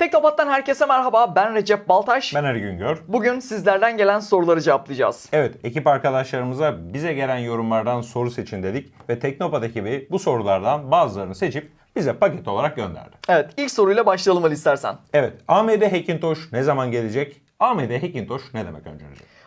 Teknopat'tan herkese merhaba. Ben Recep Baltaş. Ben Ergün Gör. Bugün sizlerden gelen soruları cevaplayacağız. Evet, ekip arkadaşlarımıza bize gelen yorumlardan soru seçin dedik ve Teknopat ekibi bu sorulardan bazılarını seçip bize paket olarak gönderdi. Evet, ilk soruyla başlayalım Ali istersen. Evet, AMD Hackintosh ne zaman gelecek? AMD Hackintosh ne demek önce?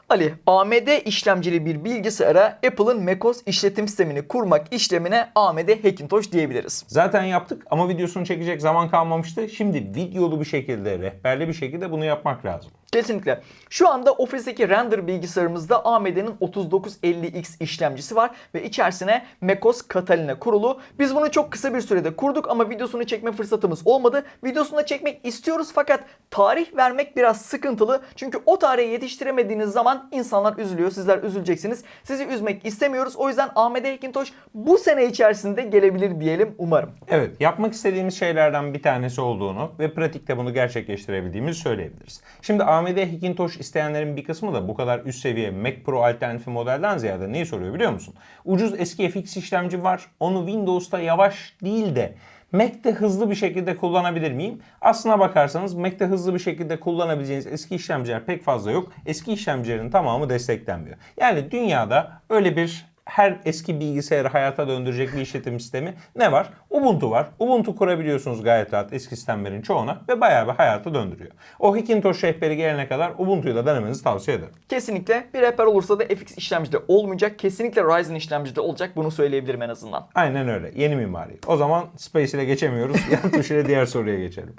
Ali, AMD işlemcili bir bilgisayara Apple'ın macOS işletim sistemini kurmak işlemine AMD Hackintosh diyebiliriz. Zaten yaptık ama videosunu çekecek zaman kalmamıştı. Şimdi videolu bir şekilde, rehberli bir şekilde bunu yapmak lazım. Kesinlikle. Şu anda ofisteki render bilgisayarımızda AMD'nin 3950X işlemcisi var ve içerisine macOS Catalina kurulu. Biz bunu çok kısa bir sürede kurduk ama videosunu çekme fırsatımız olmadı. Videosunu da çekmek istiyoruz fakat tarih vermek biraz sıkıntılı. Çünkü o tarihe yetiştiremediğiniz zaman insanlar üzülüyor. Sizler üzüleceksiniz. Sizi üzmek istemiyoruz. O yüzden AMD Hackintosh bu sene içerisinde gelebilir diyelim umarım. Evet, yapmak istediğimiz şeylerden bir tanesi olduğunu ve pratikte bunu gerçekleştirebildiğimizi söyleyebiliriz. Şimdi AMD Hackintosh isteyenlerin bir kısmı da bu kadar üst seviye Mac Pro alternatifi modelden ziyade neyi soruyor biliyor musun? Ucuz eski FX işlemci var. Onu Windows'ta yavaş değil de Mac'te hızlı bir şekilde kullanabilir miyim? Aslına bakarsanız Mac'te hızlı bir şekilde kullanabileceğiniz eski işlemciler pek fazla yok. Eski işlemcilerin tamamı desteklenmiyor. Yani dünyada öyle bir her eski bilgisayarı hayata döndürecek bir işletim sistemi ne var? Ubuntu var. Ubuntu kurabiliyorsunuz gayet rahat eski sistemlerin çoğuna ve bayağı bir hayata döndürüyor. O Hackintosh rehberi gelene kadar Ubuntu'yu da denemenizi tavsiye ederim. Kesinlikle bir rehber olursa da FX işlemcide olmayacak. Kesinlikle Ryzen işlemcide olacak. Bunu söyleyebilirim en azından. Aynen öyle. Yeni mimari. O zaman Space ile geçemiyoruz. Yan tuş ile diğer soruya geçelim.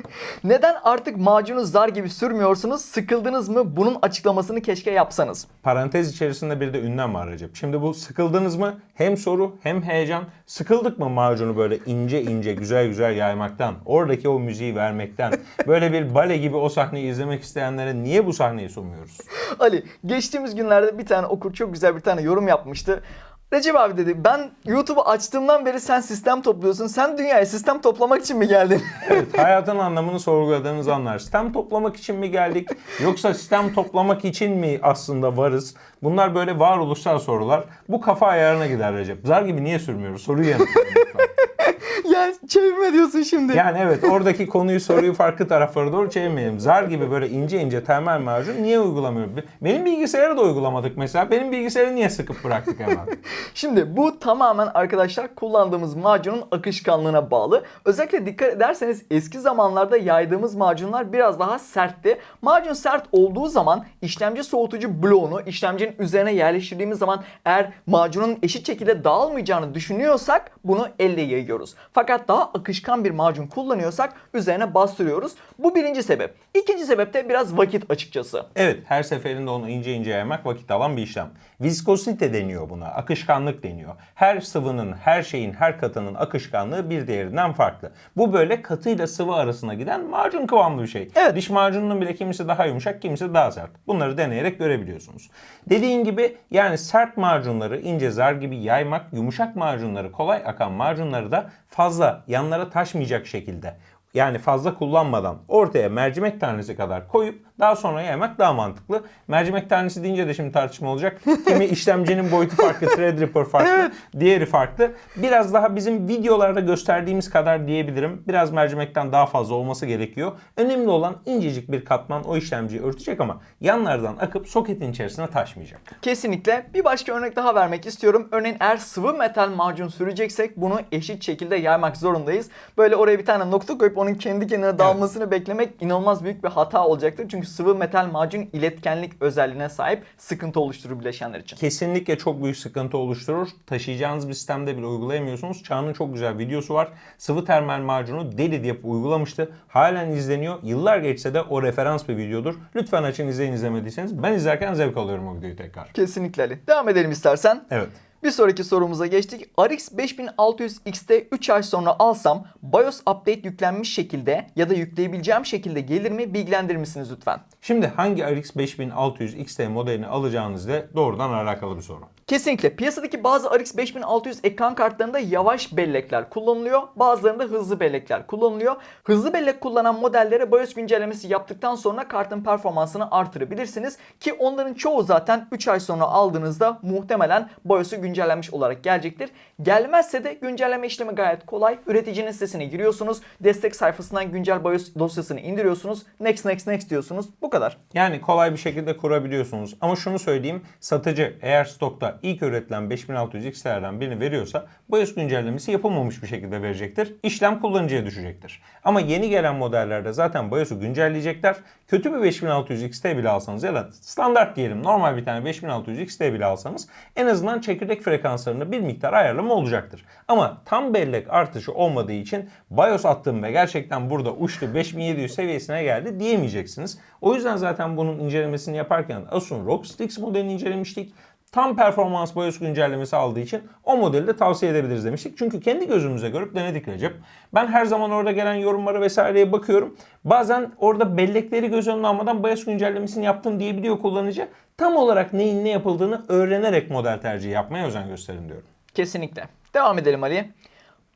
Neden artık macunu zar gibi sürmüyorsunuz? Sıkıldınız mı? Bunun açıklamasını keşke yapsanız. Parantez içerisinde bir de ünlem var Recep. Şimdi bu sıkıldınız mı? Hem soru hem heyecan. Sıkıldık mı macunu böyle ince ince güzel güzel yaymaktan? Oradaki o müziği vermekten? Böyle bir bale gibi o sahneyi izlemek isteyenlere niye bu sahneyi sunmuyoruz? Ali geçtiğimiz günlerde bir tane okur çok güzel bir tane yorum yapmıştı. Recep abi dedi ben YouTube'u açtığımdan beri sen sistem topluyorsun. Sen dünyaya sistem toplamak için mi geldin? Evet, hayatın anlamını sorguladığınız anlar. Sistem toplamak için mi geldik? Yoksa sistem toplamak için mi aslında varız? Bunlar böyle varoluşsal sorular. Bu kafa ayarına gider Recep. Zar gibi niye sürmüyoruz? Soruyu yanıtlayın lütfen. Ya çevirme diyorsun şimdi. Yani evet oradaki konuyu soruyu farklı taraflara doğru çevirmeyelim. Zar gibi böyle ince ince termal macun niye uygulamıyoruz? Benim bilgisayarı da uygulamadık mesela. Benim bilgisayarı niye sıkıp bıraktık hemen? Şimdi bu tamamen arkadaşlar kullandığımız macunun akışkanlığına bağlı. Özellikle dikkat ederseniz eski zamanlarda yaydığımız macunlar biraz daha sertti. Macun sert olduğu zaman işlemci soğutucu bloğunu işlemcinin üzerine yerleştirdiğimiz zaman eğer macunun eşit şekilde dağılmayacağını düşünüyorsak bunu elle yayıyoruz. Fakat daha akışkan bir macun kullanıyorsak üzerine bastırıyoruz. Bu birinci sebep. İkinci sebep de biraz vakit açıkçası. Evet her seferinde onu ince ince yaymak vakit alan bir işlem. Viskosite deniyor buna, akışkanlık deniyor. Her sıvının, her şeyin, her katının akışkanlığı bir diğerinden farklı. Bu böyle katıyla sıvı arasına giden macun kıvamlı bir şey. Evet. Diş macununun bile kimisi daha yumuşak, kimisi daha sert. Bunları deneyerek görebiliyorsunuz. Dediğin gibi yani sert macunları ince zar gibi yaymak, yumuşak macunları, kolay akan macunları da fazla yanlara taşmayacak şekilde yani fazla kullanmadan ortaya mercimek tanesi kadar koyup daha sonra yaymak daha mantıklı. Mercimek tanesi deyince de şimdi tartışma olacak. Kimi işlemcinin boyutu farklı, Threadripper farklı, diğeri farklı. Biraz daha bizim videolarda gösterdiğimiz kadar diyebilirim. Biraz mercimekten daha fazla olması gerekiyor. Önemli olan incecik bir katman o işlemciyi örtecek ama yanlardan akıp soketin içerisine taşmayacak. Kesinlikle. Bir başka örnek daha vermek istiyorum. Örneğin eğer sıvı metal macun süreceksek bunu eşit şekilde yaymak zorundayız. Böyle oraya bir tane nokta koyup onun kendi kendine dağılmasını beklemek inanılmaz büyük bir hata olacaktır. Çünkü sıvı metal macun iletkenlik özelliğine sahip sıkıntı oluşturur bileşenler için. kesinlikle çok büyük sıkıntı oluşturur. Taşıyacağınız bir sistemde bile uygulayamıyorsunuz. Çağ'ın çok güzel videosu var. Sıvı termal macunu deli diye uygulamıştı. Halen izleniyor. Yıllar geçse de o referans bir videodur. Lütfen açın izleyin izlemediyseniz. Ben izlerken zevk alıyorum o videoyu tekrar. Kesinlikle Ali. Devam edelim istersen. Evet. Bir sonraki sorumuza geçtik. RX 5600X'te 3 ay sonra alsam BIOS update yüklenmiş şekilde ya da yükleyebileceğim şekilde gelir mi? Bilgilendirir misiniz lütfen? Şimdi hangi RX 5600 XT modelini alacağınızla doğrudan alakalı bir soru. Kesinlikle. Piyasadaki bazı RX 5600 ekran kartlarında yavaş bellekler kullanılıyor. Bazılarında hızlı bellekler kullanılıyor. Hızlı bellek kullanan modellere BIOS güncellemesi yaptıktan sonra kartın performansını artırabilirsiniz. Ki onların çoğu zaten 3 ay sonra aldığınızda muhtemelen BIOS'u güncellenmiş olarak gelecektir. Gelmezse de güncelleme işlemi gayet kolay. Üreticinin sitesine giriyorsunuz. Destek sayfasından güncel BIOS dosyasını indiriyorsunuz. Next next next diyorsunuz. Bu kadar. Yani kolay bir şekilde kurabiliyorsunuz. Ama şunu söyleyeyim. Satıcı eğer stokta ilk üretilen 5600 XT'lerden birini veriyorsa BIOS güncellemesi yapılmamış bir şekilde verecektir. İşlem kullanıcıya düşecektir. Ama yeni gelen modellerde zaten BIOS'u güncelleyecekler. Kötü bir 5600 XT bile alsanız ya da standart diyelim normal bir tane 5600 XT bile alsanız en azından çekirdek frekanslarında bir miktar ayarlama olacaktır. Ama tam bellek artışı olmadığı için BIOS attım ve gerçekten burada uçtu 5700 seviyesine geldi diyemeyeceksiniz. O yüzden zaten bunun incelemesini yaparken Asus'un ROG Strix modelini incelemiştik. Tam performans BIOS güncellemesi aldığı için o modeli de tavsiye edebiliriz demiştik. Çünkü kendi gözümüze görüp denedik Recep. Ben her zaman orada gelen yorumlara vesaireye bakıyorum. Bazen orada bellekleri göz önüne almadan BIOS güncellemesini yaptım diyebiliyor kullanıcı. Tam olarak neyin ne yapıldığını öğrenerek model tercihi yapmaya özen gösterin diyorum. Kesinlikle. Devam edelim Ali.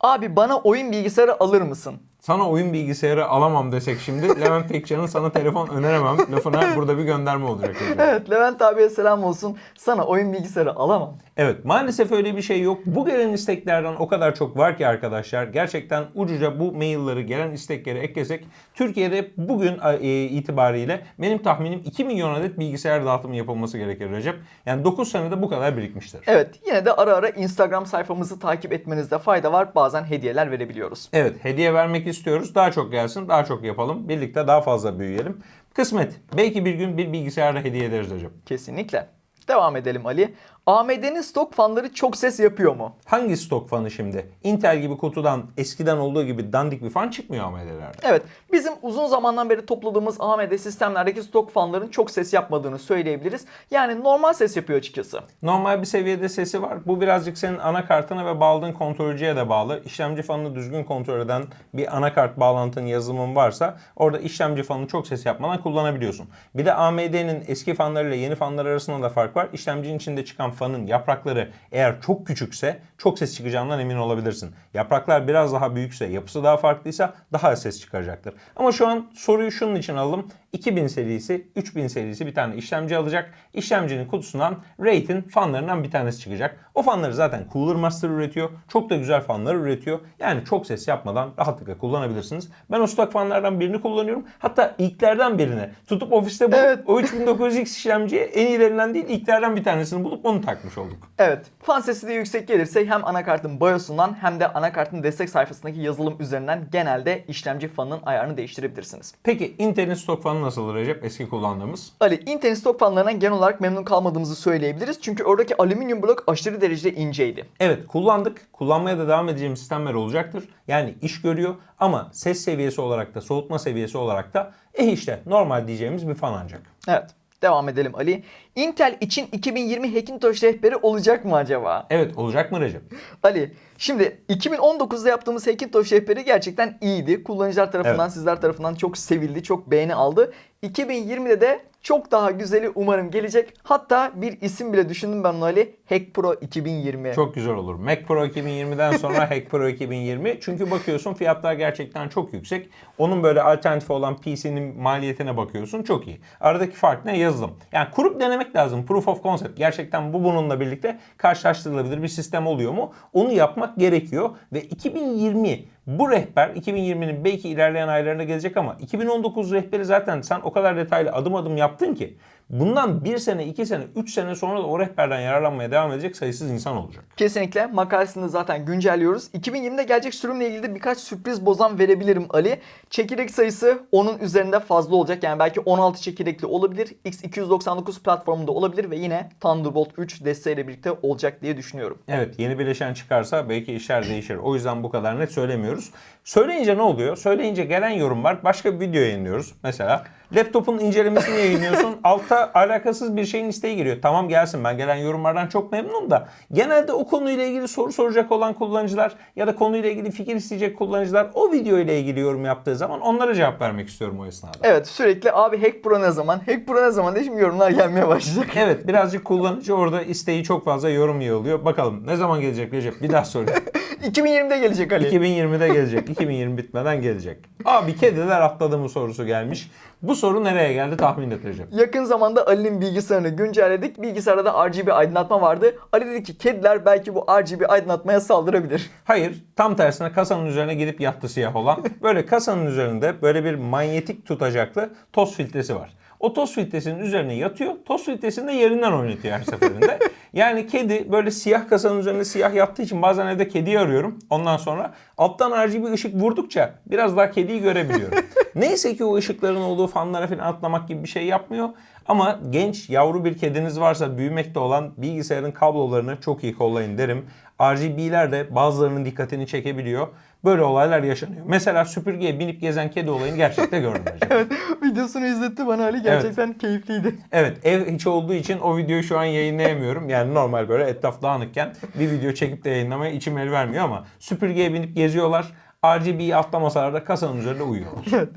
Abi bana oyun bilgisayarı alır mısın? Sana oyun bilgisayarı alamam desek şimdi Levent Pekcan'ın sana telefon öneremem lafına burada bir gönderme olacak. Recep. Evet Levent abiye selam olsun. Sana oyun bilgisayarı alamam. Evet maalesef öyle bir şey yok. Bu gelen isteklerden o kadar çok var ki arkadaşlar. Gerçekten ucuca bu mailleri gelen istekleri eklesek Türkiye'de bugün e, itibariyle benim tahminim 2 milyon adet bilgisayar dağıtımı yapılması gerekir Recep. Yani 9 senede bu kadar birikmiştir. Evet yine de ara ara Instagram sayfamızı takip etmenizde fayda var. Bazen hediyeler verebiliyoruz. Evet hediye vermek istiyoruz. Daha çok gelsin, daha çok yapalım. Birlikte daha fazla büyüyelim. Kısmet. Belki bir gün bir bilgisayar da hediye ederiz Recep. Kesinlikle. Devam edelim Ali. AMD'nin stok fanları çok ses yapıyor mu? Hangi stok fanı şimdi? Intel gibi kutudan eskiden olduğu gibi dandik bir fan çıkmıyor AMD'lerde. Evet, bizim uzun zamandan beri topladığımız AMD sistemlerdeki stok fanların çok ses yapmadığını söyleyebiliriz. Yani normal ses yapıyor açıkçası. Normal bir seviyede sesi var. Bu birazcık senin anakartına ve bağladığın kontrolcüye de bağlı. İşlemci fanını düzgün kontrol eden bir anakart bağlantın yazılımın varsa orada işlemci fanını çok ses yapmadan kullanabiliyorsun. Bir de AMD'nin eski fanlarıyla yeni fanlar arasında da fark var. İşlemcinin içinde çıkan fanın yaprakları eğer çok küçükse çok ses çıkacağından emin olabilirsin. Yapraklar biraz daha büyükse, yapısı daha farklıysa daha ses çıkaracaktır. Ama şu an soruyu şunun için alalım. 2000 serisi, 3000 serisi bir tane işlemci alacak. İşlemcinin kutusundan Raid'in fanlarından bir tanesi çıkacak. O fanları zaten Cooler Master üretiyor. Çok da güzel fanlar üretiyor. Yani çok ses yapmadan rahatlıkla kullanabilirsiniz. Ben o stok fanlardan birini kullanıyorum. Hatta ilklerden birini tutup ofiste bulup Evet. o 3900X işlemciye en iyilerinden değil ilklerden bir tanesini bulup onu takmış olduk. Evet, fan sesi de yüksek gelirse hem anakartın BIOS'undan hem de anakartın destek sayfasındaki yazılım üzerinden genelde işlemci fanının ayarını değiştirebilirsiniz. Peki Intel'in stok fanı nasıl Recep? Eski kullandığımız. Ali, Intel stok fanlarından genel olarak memnun kalmadığımızı söyleyebiliriz. Çünkü oradaki alüminyum blok aşırı derecede inceydi. Evet kullandık. Kullanmaya da devam edeceğimiz sistemler olacaktır. Yani iş görüyor ama ses seviyesi olarak da soğutma seviyesi olarak da eh işte normal diyeceğimiz bir fan ancak. Evet, devam edelim Ali. Intel için 2020 Hackintosh rehberi olacak mı acaba? Evet olacak mı Recep? Ali, şimdi 2019'da yaptığımız Hackintosh rehberi gerçekten iyiydi. Kullanıcılar tarafından, Evet. sizler tarafından çok sevildi, çok beğeni aldı. 2020'de de çok daha güzeli umarım gelecek. Hatta bir isim bile düşündüm ben Ali. Hack Pro 2020. Çok güzel olur. Mac Pro 2020'den sonra Hack Pro 2020. Çünkü bakıyorsun fiyatlar gerçekten çok yüksek. Onun böyle alternatifi olan PC'nin maliyetine bakıyorsun çok iyi. Aradaki fark ne? Yazılım. Yani kurup denemek lazım. Proof of concept. Gerçekten bu bununla birlikte karşılaştırılabilir bir sistem oluyor mu? Onu yapmak gerekiyor. Ve 2020 bu rehber 2020'nin belki ilerleyen aylarında gelecek ama 2019 rehberi zaten sen o kadar detaylı adım adım yaptın ki bundan 1 sene, 2 sene, 3 sene sonra da o rehberden yararlanmaya devam edecek sayısız insan olacak. Kesinlikle makalesini zaten güncelliyoruz. 2020'de gelecek sürümle ilgili de birkaç sürpriz bozan verebilirim Ali. Çekirdek sayısı onun üzerinde fazla olacak. Yani belki 16 çekirdekli olabilir. X299 platformunda olabilir ve yine Thunderbolt 3 desteğiyle birlikte olacak diye düşünüyorum. Evet yeni bileşen çıkarsa belki işler değişir. O yüzden bu kadar net söylemiyoruz. Söyleyince ne oluyor? Söyleyince gelen yorum var. Başka bir video yayınlıyoruz. Mesela laptopun incelemesini yayınlıyorsun. Altta alakasız bir şeyin isteği giriyor. Tamam gelsin ben gelen yorumlardan çok memnunum da genelde o konuyla ilgili soru soracak olan kullanıcılar ya da konuyla ilgili fikir isteyecek kullanıcılar o video ile ilgili yorum yaptığı zaman onlara cevap vermek istiyorum o esnada. Evet sürekli abi Hack Pro ne zaman? Hack Pro ne zaman diye şimdi yorumlar gelmeye başlayacak. Evet birazcık kullanıcı orada isteği çok fazla yorum yığılıyor. Bakalım ne zaman gelecek Recep? Bir daha soruyorum. 2020'de gelecek Ali. 2020'de gelecek. 2020 bitmeden gelecek. Abi kediler atladı mı sorusu gelmiş. Bu soru nereye geldi tahmin Recep. Yakın zamanda Ali'nin bilgisayarını güncelledik. Bilgisayarda da RGB aydınlatma vardı. Ali dedi ki kediler belki bu RGB aydınlatmaya saldırabilir. Hayır, tam tersine kasanın üzerine gidip yattı siyah olan. Böyle kasanın üzerinde böyle bir manyetik tutacaklı toz filtresi var. O toz filtresinin üzerine yatıyor. Toz filtresini de yerinden oynatıyor her seferinde. yani kedi böyle siyah kasanın üzerinde siyah yattığı için bazen evde kediyi arıyorum. Ondan sonra alttan RGB ışık vurdukça biraz daha kediyi görebiliyorum. Neyse ki o ışıkların olduğu fanlara falan atlamak gibi bir şey yapmıyor. Ama genç yavru bir kediniz varsa büyümekte olan bilgisayarın kablolarını çok iyi kollayın derim. RGB'ler de bazılarının dikkatini çekebiliyor. Böyle olaylar yaşanıyor. Mesela süpürgeye binip gezen kedi olayını gerçekten gördüm. Recep. Videosunu izletti bana Ali. Gerçekten keyifliydi. Evet ev içi olduğu için o videoyu şu an yayınlayamıyorum. Yani normal böyle etraf dağınıkken bir video çekip de yayınlamaya içim el vermiyor ama süpürgeye binip geziyorlar. RGB'yi atlamasalar da kasanın üzerinde uyuyorlar.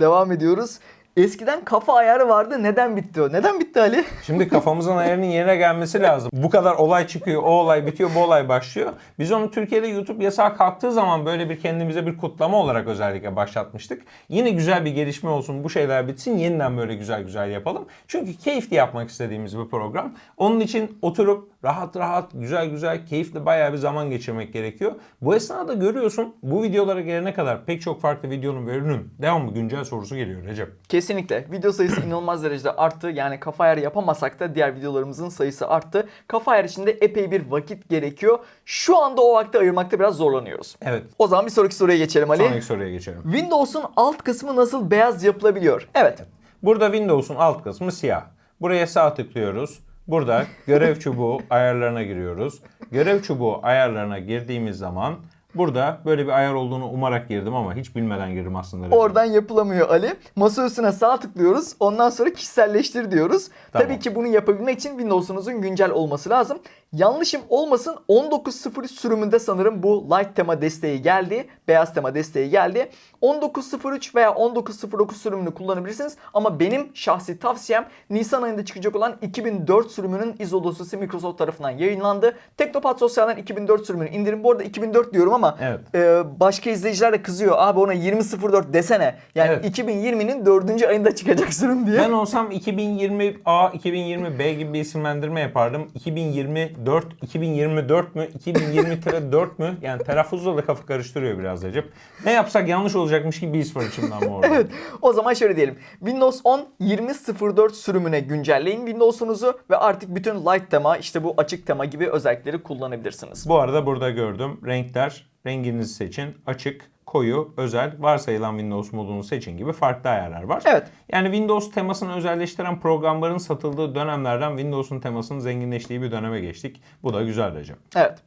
Devam ediyoruz. Eskiden kafa ayarı vardı. Neden bitti o? Neden bitti Ali? Şimdi kafamızın ayarının yerine gelmesi lazım. Bu kadar olay çıkıyor, o olay bitiyor, bu olay başlıyor. Biz onu Türkiye'de YouTube yasağı kalktığı zaman böyle bir kendimize bir kutlama olarak özellikle başlatmıştık. Yine güzel bir gelişme olsun, bu şeyler bitsin, yeniden böyle güzel güzel yapalım. Çünkü keyifli yapmak istediğimiz bir program. Onun için oturup rahat rahat, güzel güzel, keyifli bayağı bir zaman geçirmek gerekiyor. Bu esnada görüyorsun bu videolara gelene kadar pek çok farklı videonun ve ürünün devamlı güncel sorusu geliyor Recep. Kesinlikle. Video sayısı inanılmaz derecede arttı. Yani kafa ayarı yapamasak da diğer videolarımızın sayısı arttı. Kafa ayarı için de epey bir vakit gerekiyor. Şu anda o vakti ayırmakta biraz zorlanıyoruz. Evet. O zaman bir sonraki soruya geçelim Ali. Sonraki soruya geçelim. Windows'un alt kısmı nasıl beyaz yapılabiliyor? Evet. Burada Windows'un alt kısmı siyah. Buraya sağ tıklıyoruz. Burada görev çubuğu ayarlarına giriyoruz. Görev çubuğu ayarlarına girdiğimiz zaman burada böyle bir ayar olduğunu umarak girdim ama hiç bilmeden girdim aslında. Oradan yapılamıyor Ali. Masa üstüne sağ tıklıyoruz. Ondan sonra kişiselleştir diyoruz. Tamam. Tabii ki bunu yapabilmek için Windows'unuzun güncel olması lazım. Yanlışım olmasın 19.03 sürümünde sanırım bu light tema desteği geldi. Beyaz tema desteği geldi. 19.03 veya 19.09 sürümünü kullanabilirsiniz. Ama benim şahsi tavsiyem Nisan ayında çıkacak olan 2004 sürümünün ISO dosyası Microsoft tarafından yayınlandı. Teknopat Sosyal'den 2004 sürümünü indirin. Bu arada 2004 diyorum ama Evet. e, başka izleyiciler de kızıyor. Abi ona 20.04 desene. Yani Evet. 2020'nin 4. ayında çıkacak sürüm diye. Ben olsam 2020A, 2020B gibi bir isimlendirme yapardım. 2024, 2024 mü, 2020-4 mü? Yani telaffuzla da kafa karıştırıyor biraz Recep. Ne yapsak yanlış olacakmış gibi bir his var içimden bu arada. Evet. O zaman şöyle diyelim. Windows 10 20.04 sürümüne güncelleyin Windows'unuzu ve artık bütün light tema, işte bu açık tema gibi özellikleri kullanabilirsiniz. Bu arada burada gördüm. Renkler, renginizi seçin. Açık, koyu, özel, varsayılan Windows modunu seçin gibi farklı ayarlar var. Evet. Yani Windows temasını özelleştiren programların satıldığı dönemlerden Windows'un temasının zenginleştiği bir döneme geçtik. Bu da güzel Recep. Evet.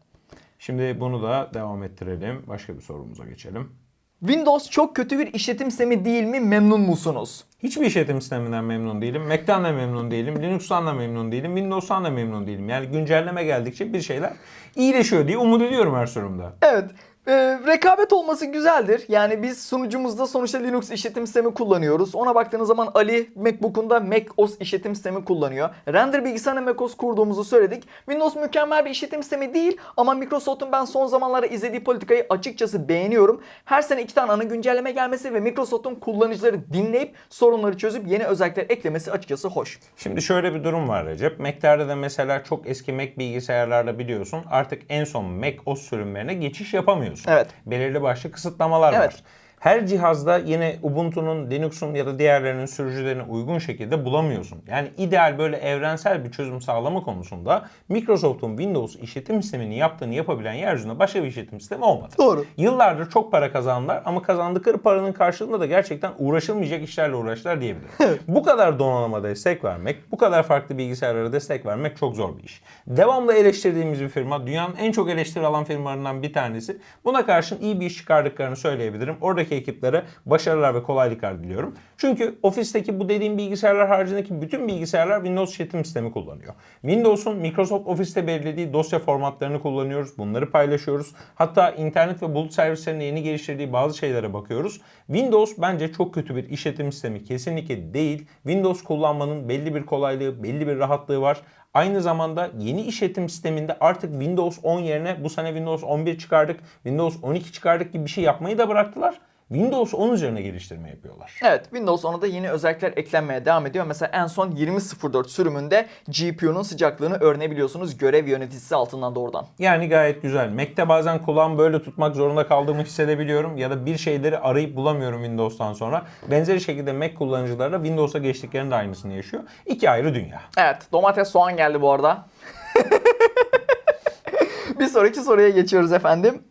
Şimdi bunu da devam ettirelim. Başka bir sorumuza geçelim. Windows çok kötü bir işletim sistemi değil mi? Memnun musunuz? Hiçbir işletim sisteminden memnun değilim. Mac'ten de memnun değilim. Linux'tan da memnun değilim. Windows'tan da memnun değilim. Yani güncelleme geldikçe bir şeyler iyileşiyor diye umut ediyorum her sorumda. Evet. E, rekabet olması güzeldir. Yani biz sunucumuzda sonuçta Linux işletim sistemi kullanıyoruz. Ona baktığınız zaman Ali MacBook'unda Mac OS işletim sistemi kullanıyor. Render bilgisayarına Mac OS kurduğumuzu söyledik. Windows mükemmel bir işletim sistemi değil ama Microsoft'un ben son zamanlarda izlediği politikayı açıkçası beğeniyorum. Her sene iki tane ana güncelleme gelmesi ve Microsoft'un kullanıcıları dinleyip sorunları çözüp yeni özellikler eklemesi açıkçası hoş. Şimdi şöyle bir durum var Recep. Mac'lerde de mesela çok eski Mac bilgisayarlarda biliyorsun artık en son Mac OS sürümlerine geçiş yapamıyorsun. Evet. Belirli başlı kısıtlamalar Evet. var. Her cihazda yine Ubuntu'nun, Linux'un ya da diğerlerinin sürücülerine uygun şekilde bulamıyorsun. Yani ideal böyle evrensel bir çözüm sağlama konusunda Microsoft'un Windows işletim sistemini yaptığını yapabilen yeryüzünde başka bir işletim sistemi olmadı. Doğru. Yıllardır çok para kazandılar ama kazandıkları paranın karşılığında da gerçekten uğraşılmayacak işlerle uğraştılar diyebilirim. bu kadar donanıma destek vermek, bu kadar farklı bilgisayarlara destek vermek çok zor bir iş. Devamlı eleştirdiğimiz bir firma, dünyanın en çok eleştiri alan firmalarından bir tanesi. Buna karşın iyi bir iş çıkardıklarını söyleyebilirim. Oradaki Sonraki ekiplere başarılar ve kolaylıklar diliyorum. Çünkü ofisteki bu dediğim bilgisayarlar haricindeki bütün bilgisayarlar Windows işletim sistemi kullanıyor. Windows'un Microsoft Office'te belirlediği dosya formatlarını kullanıyoruz. Bunları paylaşıyoruz. Hatta internet ve bulut servislerinde yeni geliştirdiği bazı şeylere bakıyoruz. Windows bence çok kötü bir işletim sistemi kesinlikle değil. Windows kullanmanın belli bir kolaylığı, belli bir rahatlığı var. Aynı zamanda yeni işletim sisteminde artık Windows 10 yerine bu sene Windows 11 çıkardık, Windows 12 çıkardık gibi bir şey yapmayı da bıraktılar. Windows 10 üzerine geliştirme yapıyorlar. Evet Windows 10'a da yeni özellikler eklenmeye devam ediyor. Mesela en son 20.04 sürümünde GPU'nun sıcaklığını öğrenebiliyorsunuz görev yöneticisi altından doğrudan. Yani gayet güzel. Mac'te bazen kulağımı böyle tutmak zorunda kaldığımı hissedebiliyorum ya da bir şeyleri arayıp bulamıyorum Windows'tan sonra. Benzeri şekilde Mac kullanıcıları da Windows'a geçtiklerinde aynısını yaşıyor. İki ayrı dünya. Evet domates soğan geldi bu arada. bir sonraki soruya geçiyoruz efendim.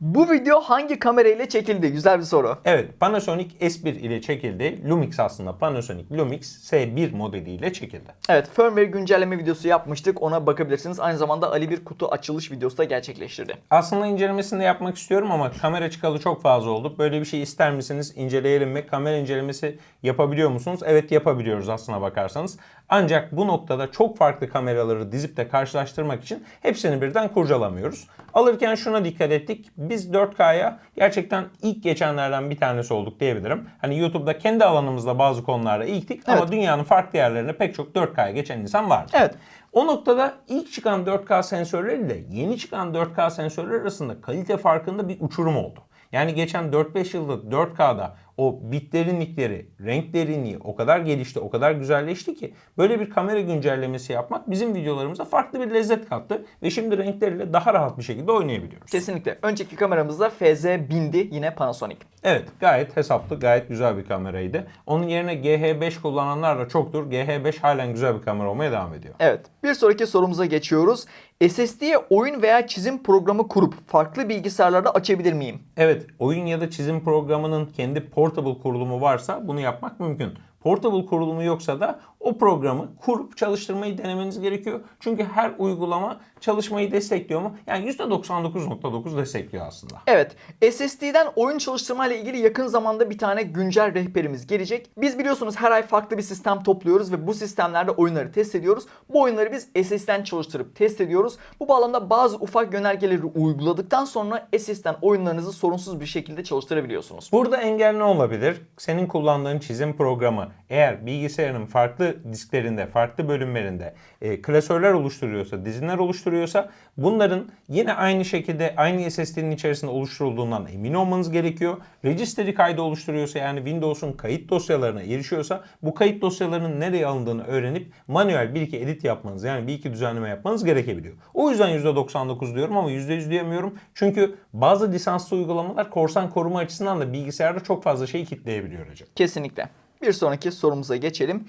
Bu video hangi kamerayla çekildi? Güzel bir soru. Evet, Panasonic S1 ile çekildi. Lumix aslında Panasonic Lumix S1 modeliyle çekildi. Evet firmware güncelleme videosu yapmıştık. Ona bakabilirsiniz. Aynı zamanda Ali bir kutu açılış videosu da gerçekleştirdi. Aslında incelemesini de yapmak istiyorum ama kamera çıkalı çok fazla oldu. Böyle bir şey ister misiniz? İnceleyelim mi? Kamera incelemesi yapabiliyor musunuz? Evet yapabiliyoruz aslına bakarsanız. Ancak bu noktada çok farklı kameraları dizip de karşılaştırmak için hepsini birden kurcalamıyoruz. Alırken şuna dikkat ettik. Biz 4K'ya gerçekten ilk geçenlerden bir tanesi olduk diyebilirim. Hani YouTube'da kendi alanımızda bazı konularda ilktik ama Evet. dünyanın farklı yerlerinde pek çok 4K'ya geçen insan vardı. Evet. O noktada ilk çıkan 4K sensörleri ile yeni çıkan 4K sensörler arasında kalite farkında bir uçurum oldu. Yani geçen 4-5 yılda 4K'da o bit derinlikleri, renk derinliği o kadar gelişti, o kadar güzelleşti ki böyle bir kamera güncellemesi yapmak bizim videolarımıza farklı bir lezzet kattı ve şimdi renkleriyle daha rahat bir şekilde oynayabiliyoruz. Kesinlikle. Önceki kameramızda FZ1000'di yine Panasonic. Evet gayet hesaplı, gayet güzel bir kameraydı. Onun yerine GH5 kullananlar da çoktur. GH5 halen güzel bir kamera olmaya devam ediyor. Evet. Bir sonraki sorumuza geçiyoruz. SSD'ye oyun veya çizim programı kurup farklı bilgisayarlarda açabilir miyim? Evet, oyun ya da çizim programının kendi portable kurulumu varsa bunu yapmak mümkün. Portable kurulumu yoksa da o programı kurup çalıştırmayı denemeniz gerekiyor. Çünkü her uygulama çalışmayı destekliyor mu? Yani %99.9 destekliyor aslında. Evet, SSD'den oyun çalıştırma ile ilgili yakın zamanda bir tane güncel rehberimiz gelecek. Biz biliyorsunuz her ay farklı bir sistem topluyoruz ve bu sistemlerde oyunları test ediyoruz. Bu oyunları biz SSD'den çalıştırıp test ediyoruz. Bu bağlamda bazı ufak yönergeleri uyguladıktan sonra SSD'den oyunlarınızı sorunsuz bir şekilde çalıştırabiliyorsunuz. Burada engel ne olabilir? Senin kullandığın çizim programı eğer bilgisayarın farklı disklerinde, farklı bölümlerinde e, klasörler oluşturuyorsa, dizinler oluşturuyorsa bunların yine aynı şekilde aynı SSD'nin içerisinde oluşturulduğundan emin olmanız gerekiyor. Registry kaydı oluşturuyorsa yani Windows'un kayıt dosyalarına erişiyorsa bu kayıt dosyalarının nereye alındığını öğrenip manuel bir iki edit yapmanız yani bir iki düzenleme yapmanız gerekebiliyor. O yüzden %99 diyorum ama %100 diyemiyorum. Çünkü bazı lisanslı uygulamalar korsan koruma açısından da bilgisayarda çok fazla şeyi kitleyebiliyor hocam. Kesinlikle. Bir sonraki sorumuza geçelim.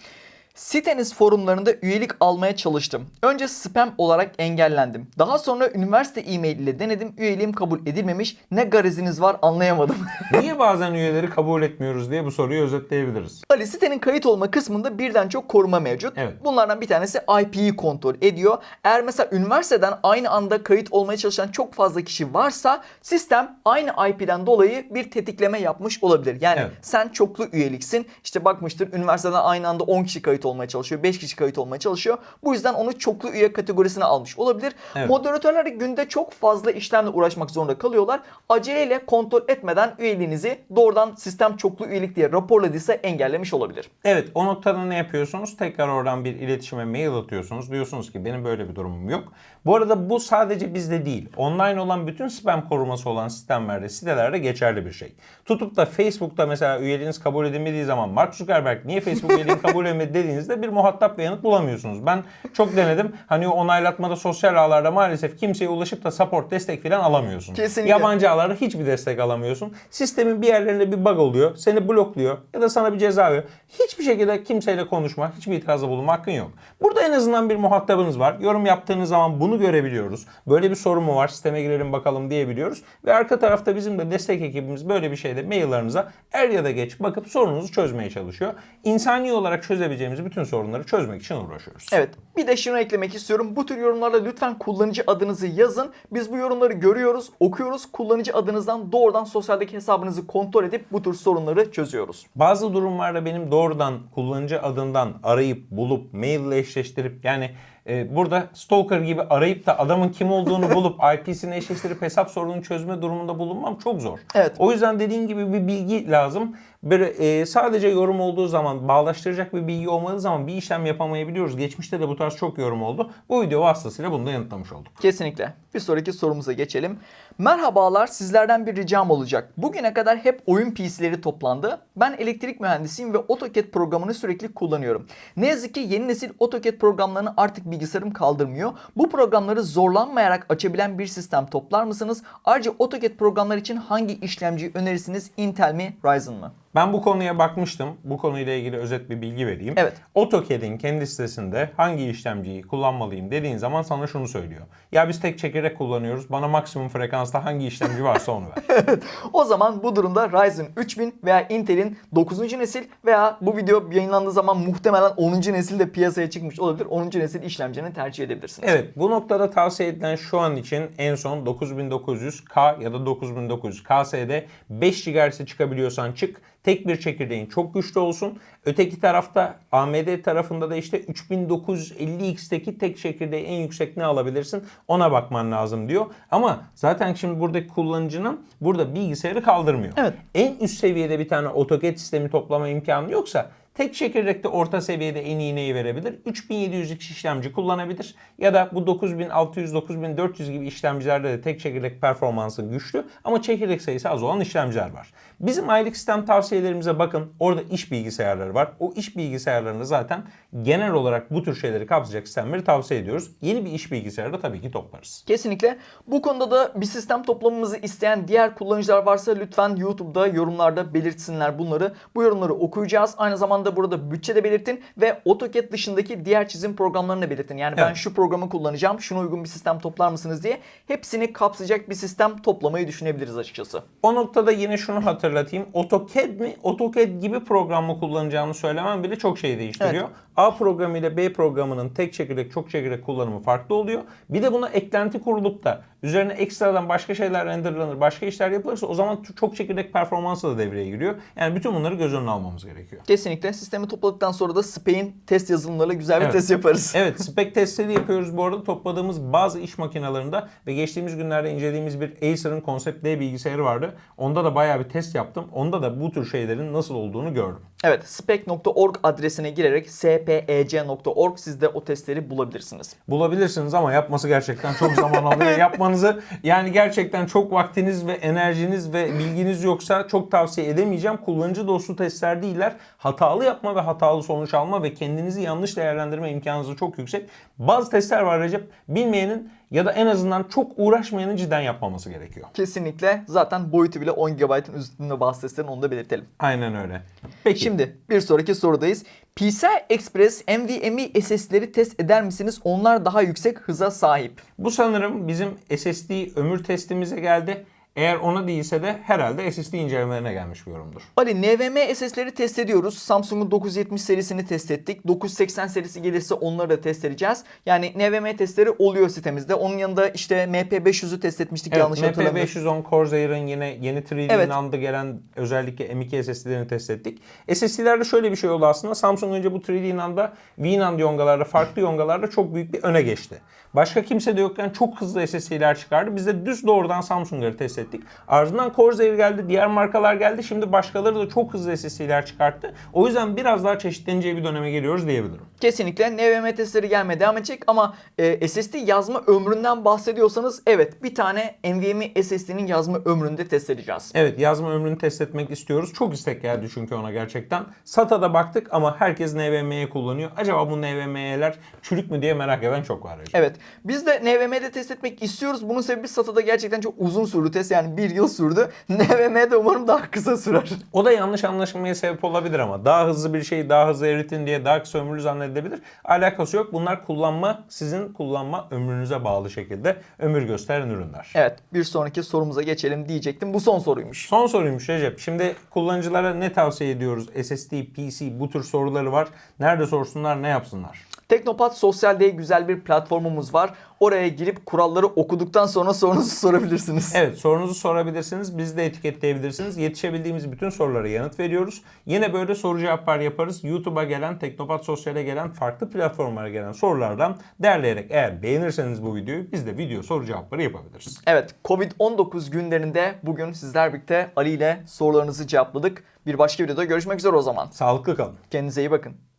Siteniz forumlarında üyelik almaya çalıştım. Önce spam olarak engellendim. Daha sonra üniversite e-mail ile denedim. Üyeliğim kabul edilmemiş. Ne gareziniz var anlayamadım. Niye bazen üyeleri kabul etmiyoruz diye bu soruyu özetleyebiliriz. Ali sitenin kayıt olma kısmında birden çok koruma mevcut. Evet. Bunlardan bir tanesi IP'yi kontrol ediyor. Eğer mesela üniversiteden aynı anda kayıt olmaya çalışan çok fazla kişi varsa sistem aynı IP'den dolayı bir tetikleme yapmış olabilir. Yani Evet. sen çoklu üyeliksin. İşte bakmıştır üniversiteden aynı anda 10 kişi kayıt olmaya çalışıyor. 5 kişi kayıt olmaya çalışıyor. Bu yüzden onu çoklu üye kategorisine almış olabilir. Evet. Moderatörler de günde çok fazla işlemle uğraşmak zorunda kalıyorlar. Aceleyle kontrol etmeden üyeliğinizi doğrudan sistem çoklu üyelik diye raporladıysa engellemiş olabilir. Evet o noktada ne yapıyorsunuz? Tekrar oradan bir iletişime mail atıyorsunuz. Diyorsunuz ki benim böyle bir durumum yok. Bu arada bu sadece bizde değil. Online olan bütün spam koruması olan sistemlerde, sitelerde geçerli bir şey. Tutup da Facebook'ta mesela üyeliğiniz kabul edilmediği zaman Mark Zuckerberg niye Facebook üyeliğini kabul edilmedi dediğinizde bir muhatap ve yanıt bulamıyorsunuz. Ben çok denedim. Hani onaylatmada sosyal ağlarda maalesef kimseye ulaşıp da support destek falan alamıyorsun. Kesinlikle. Yabancı ağlarda hiçbir destek alamıyorsun. Sistemin bir yerlerinde bir bug oluyor. Seni blokluyor ya da sana bir ceza veriyor. Hiçbir şekilde kimseyle konuşma, hiçbir itirazda bulunma hakkın yok. Burada en azından bir muhatabınız var. Yorum yaptığınız zaman bunu görebiliyoruz. Böyle bir sorun mu var? Sisteme girelim bakalım diyebiliyoruz. Ve arka tarafta bizim de destek ekibimiz böyle bir şeyde maillerinize er ya da geç bakıp sorununuzu çözmeye çalışıyor. İnsani olarak çözebileceğimiz bütün sorunları çözmek için uğraşıyoruz. Evet. Bir de şunu eklemek istiyorum. Bu tür yorumlarda lütfen kullanıcı adınızı yazın. Biz bu yorumları görüyoruz, okuyoruz. Kullanıcı adınızdan doğrudan sosyaldeki hesabınızı kontrol edip bu tür sorunları çözüyoruz. Bazı durumlarda benim doğrudan kullanıcı adından arayıp bulup maille eşleştirip yani e, burada stalker gibi arayıp da adamın kim olduğunu bulup IP'sini eşleştirip hesap sorununu çözme durumunda bulunmam çok zor. Evet. O yüzden dediğin gibi bir bilgi lazım. Böyle e, sadece yorum olduğu zaman bağlaştıracak bir bilgi olmadığı zaman bir işlem yapamayabiliyoruz. Geçmişte de bu tarz çok yorum oldu. Bu video vasıtasıyla bunu da yanıtlamış olduk. Kesinlikle. Bir sonraki sorumuza geçelim. Merhabalar sizlerden bir ricam olacak. Bugüne kadar hep oyun PC'leri toplandı. Ben elektrik mühendisiyim ve AutoCAD programını sürekli kullanıyorum. Ne yazık ki yeni nesil AutoCAD programlarını artık bilgisayarım kaldırmıyor. Bu programları zorlanmayarak açabilen bir sistem toplar mısınız? Ayrıca AutoCAD programlar için hangi işlemciyi önerirsiniz? Intel mi, Ryzen mı? Ben bu konuya bakmıştım. Bu konuyla ilgili özet bir bilgi vereyim. Evet. AutoCAD'in kendi sitesinde hangi işlemciyi kullanmalıyım dediğin zaman sana şunu söylüyor. Ya biz tek çekirdek kullanıyoruz. Bana maksimum frekansta hangi işlemci varsa onu ver. O zaman bu durumda Ryzen 3000 veya Intel'in 9. nesil veya bu video yayınlandığı zaman muhtemelen 10. nesil de piyasaya çıkmış olabilir. 10. nesil işlemcilerini tercih edebilirsiniz. Evet bu noktada tavsiye edilen şu an için en son 9900K ya da 9900 KS'de 5 GHz'e çıkabiliyorsan çık. Tek bir çekirdeğin çok güçlü olsun. Öteki tarafta AMD tarafında da işte 3950X'teki tek çekirdeği en yüksek ne alabilirsin ona bakman lazım diyor. Ama zaten şimdi buradaki kullanıcının burada bilgisayarı kaldırmıyor. Evet. En üst seviyede bir tane AutoCAD sistemi toplama imkanı yoksa Tek çekirdekte orta seviyede en iyi neyi verebilir? 3700'lük işlemci kullanabilir. Ya da bu 9600, 9400 gibi işlemcilerde de tek çekirdek performansı güçlü ama çekirdek sayısı az olan işlemciler var. Bizim aylık sistem tavsiyelerimize bakın. Orada iş bilgisayarları var. O iş bilgisayarlarında zaten genel olarak bu tür şeyleri kapsayacak sistemleri tavsiye ediyoruz. Yeni bir iş bilgisayarı da tabii ki toplarız. Kesinlikle. Bu konuda da bir sistem toplamamızı isteyen diğer kullanıcılar varsa lütfen YouTube'da yorumlarda belirtsinler bunları. Bu yorumları okuyacağız. Aynı zamanda burada bütçe de belirtin ve AutoCAD dışındaki diğer çizim programlarını belirtin. Yani ben Evet. şu programı kullanacağım, şuna uygun bir sistem toplar mısınız diye hepsini kapsayacak bir sistem toplamayı düşünebiliriz açıkçası. O noktada yine şunu hatırlatayım. AutoCAD mi, AutoCAD gibi program mı kullanacağını söylemem bile çok şey değiştiriyor. A programı ile B programının tek çekirdek, çok çekirdek kullanımı farklı oluyor. Bir de buna eklenti kurulup da üzerine ekstradan başka şeyler renderlanır, başka işler yapılırsa o zaman çok çekirdek performansı da devreye giriyor. Yani bütün bunları göz önüne almamız gerekiyor. Kesinlikle sistemi topladıktan sonra da SPE'in test yazılımlarıyla güzel bir Evet. test yaparız. Evet spec testleri yapıyoruz bu arada topladığımız bazı iş makinelerinde ve geçtiğimiz günlerde incelediğimiz bir Acer'ın Concept D bilgisayarı vardı. Onda da bayağı bir test yaptım. Onda da bu tür şeylerin nasıl olduğunu gördüm. Evet, spec.org adresine girerek spec.org siz de o testleri bulabilirsiniz. Bulabilirsiniz ama yapması gerçekten çok zaman alıyor. Yapmanızı yani gerçekten çok vaktiniz ve enerjiniz ve bilginiz yoksa çok tavsiye edemeyeceğim. Kullanıcı dostu testler değiller. Hatalı yapma ve hatalı sonuç alma ve kendinizi yanlış değerlendirme imkanınız çok yüksek. Bazı testler var Recep. Bilmeyenin ya da en azından çok uğraşmayanın cidden yapmaması gerekiyor. Kesinlikle. Zaten boyutu bile 10 GB'ın üstünde testlerin onu da belirtelim. Aynen öyle. Peki. Şimdi bir sonraki sorudayız. PCI Express NVMe SSD'leri test eder misiniz? Onlar daha yüksek hıza sahip. Bu sanırım bizim SSD ömür testimize geldi. Eğer ona değilse de herhalde SSD incelemelerine gelmiş bir yorumdur. Ali NVMe SSD'leri test ediyoruz. Samsung'un 970 serisini test ettik. 980 serisi gelirse onları da test edeceğiz. Yani NVMe testleri oluyor sitemizde. Onun yanında işte MP500'ü test etmiştik Evet, yanlış hatırlamıyorsam. MP510 Corsair'ın yine yeni 3D Evet. NAND'da gelen özellikle M2 SSD'lerini test ettik. SSD'lerde şöyle bir şey oldu aslında. Samsung önce bu 3D NAND'da VNAND yongalarda, farklı yongalarda çok büyük bir öne geçti. Başka kimse de yokken çok hızlı SSD'ler çıkardı. Biz de düz doğrudan Samsung'ları test ettik. Ardından Corsair geldi, diğer markalar geldi. Şimdi başkaları da çok hızlı SSD'ler çıkarttı. O yüzden biraz daha çeşitleneceği bir döneme geliyoruz diyebilirim. Kesinlikle NVMe testleri gelmeye devam edecek ama e, SSD yazma ömründen bahsediyorsanız evet bir tane NVMe SSD'nin yazma ömrünü de test edeceğiz. Evet yazma ömrünü test etmek istiyoruz. Çok istek geldi çünkü ona gerçekten. SATA'da baktık ama herkes NVMe kullanıyor. Acaba bu NVMe'ler çürük mü diye merak eden çok var. Recep. Evet. Biz de NVMe'de test etmek istiyoruz. Bunun sebebi SATA'da gerçekten çok uzun sürdü test. Yani bir yıl sürdü. NVMe'de umarım daha kısa sürer. O da yanlış anlaşılmaya sebep olabilir ama daha hızlı bir şeyi daha hızlı eritin diye daha kısa ömürlü zannedilebilir. Alakası yok. Bunlar kullanma, sizin kullanma ömrünüze bağlı şekilde ömür gösteren ürünler. Evet. Bir sonraki sorumuza geçelim diyecektim. Bu son soruymuş. Son soruymuş Recep. Şimdi kullanıcılara ne tavsiye ediyoruz? SSD, PC bu tür soruları var. Nerede sorsunlar, ne yapsınlar? Teknopat Sosyal diye güzel bir platformumuz var. Oraya girip kuralları okuduktan sonra sorunuzu sorabilirsiniz. Evet sorunuzu sorabilirsiniz. Bizi de etiketleyebilirsiniz. Yetişebildiğimiz bütün sorulara yanıt veriyoruz. Yine böyle soru cevaplar yaparız. YouTube'a gelen, Teknopat Sosyal'e gelen, farklı platformlara gelen sorulardan derleyerek eğer beğenirseniz bu videoyu biz de video soru cevapları yapabiliriz. Evet, Covid-19 günlerinde bugün sizler birlikte Ali ile sorularınızı cevapladık. Bir başka videoda görüşmek üzere o zaman. Sağlıklı kalın. Kendinize iyi bakın.